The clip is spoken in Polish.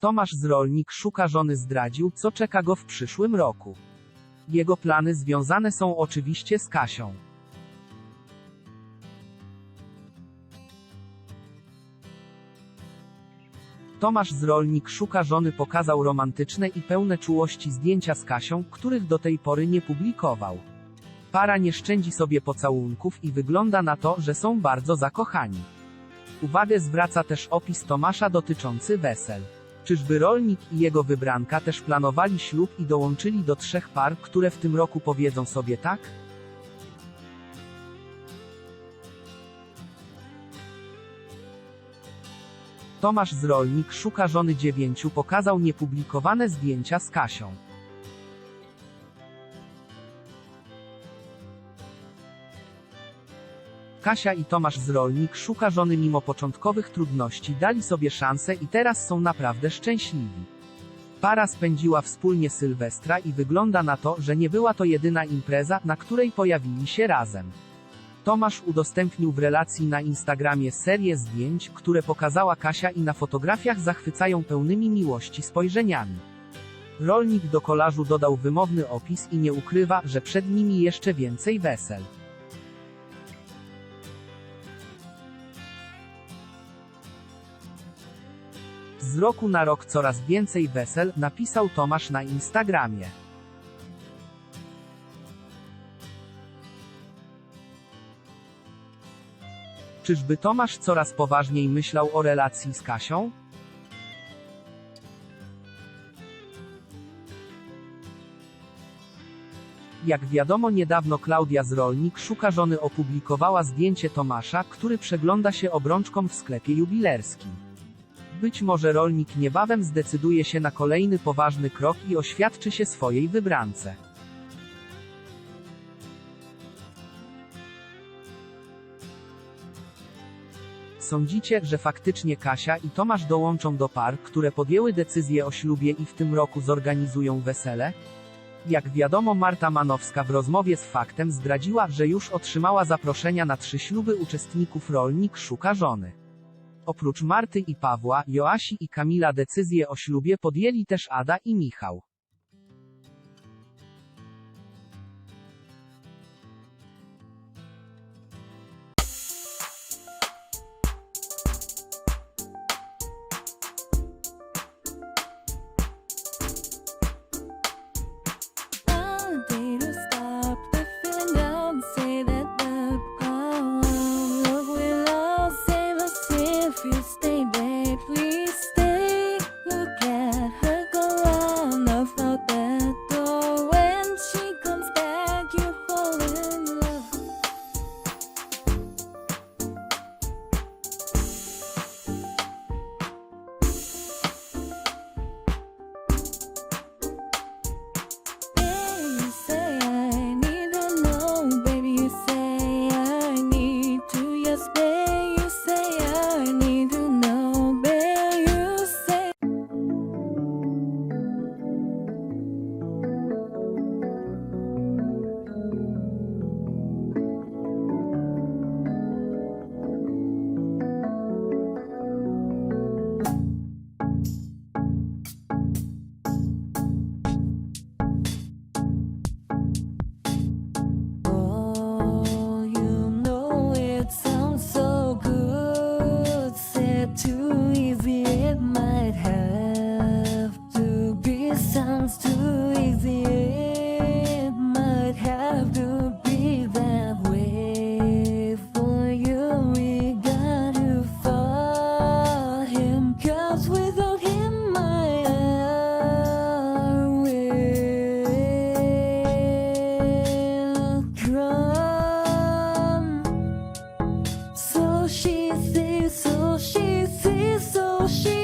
Tomasz Zrolnik szuka żony zdradził, co czeka go w przyszłym roku. Jego plany związane są oczywiście z Kasią. Tomasz Zrolnik szuka żony pokazał romantyczne i pełne czułości zdjęcia z Kasią, których do tej pory nie publikował. Para nie szczędzi sobie pocałunków i wygląda na to, że są bardzo zakochani. Uwagę zwraca też opis Tomasza dotyczący wesel. Czyżby rolnik i jego wybranka też planowali ślub i dołączyli do trzech par, które w tym roku powiedzą sobie tak? Tomasz Zrolnik szuka żony dziewięciu pokazał niepublikowane zdjęcia z Kasią. Kasia i Tomasz Zrolnik szuka żony mimo początkowych trudności dali sobie szansę i teraz są naprawdę szczęśliwi. Para spędziła wspólnie Sylwestra i wygląda na to, że nie była to jedyna impreza, na której pojawili się razem. Tomasz udostępnił w relacji na Instagramie serię zdjęć, które pokazała Kasia i na fotografiach zachwycają pełnymi miłości spojrzeniami. Rolnik do kolażu dodał wymowny opis i nie ukrywa, że przed nimi jeszcze więcej wesel. Z roku na rok coraz więcej wesel, napisał Tomasz na Instagramie. Czyżby Tomasz coraz poważniej myślał o relacji z Kasią? Jak wiadomo niedawno Klaudia Zrolnik szuka żony opublikowała zdjęcie Tomasza, który przegląda się obrączką w sklepie jubilerskim. Być może rolnik niebawem zdecyduje się na kolejny poważny krok i oświadczy się swojej wybrance. Sądzicie, że faktycznie Kasia i Tomasz dołączą do par, które podjęły decyzję o ślubie i w tym roku zorganizują wesele? Jak wiadomo Marta Manowska w rozmowie z Faktem zdradziła, że już otrzymała zaproszenia na trzy śluby uczestników Rolnik szuka żony. Oprócz Marty i Pawła, Joasi i Kamila decyzję o ślubie podjęli też Ada i Michał. please? she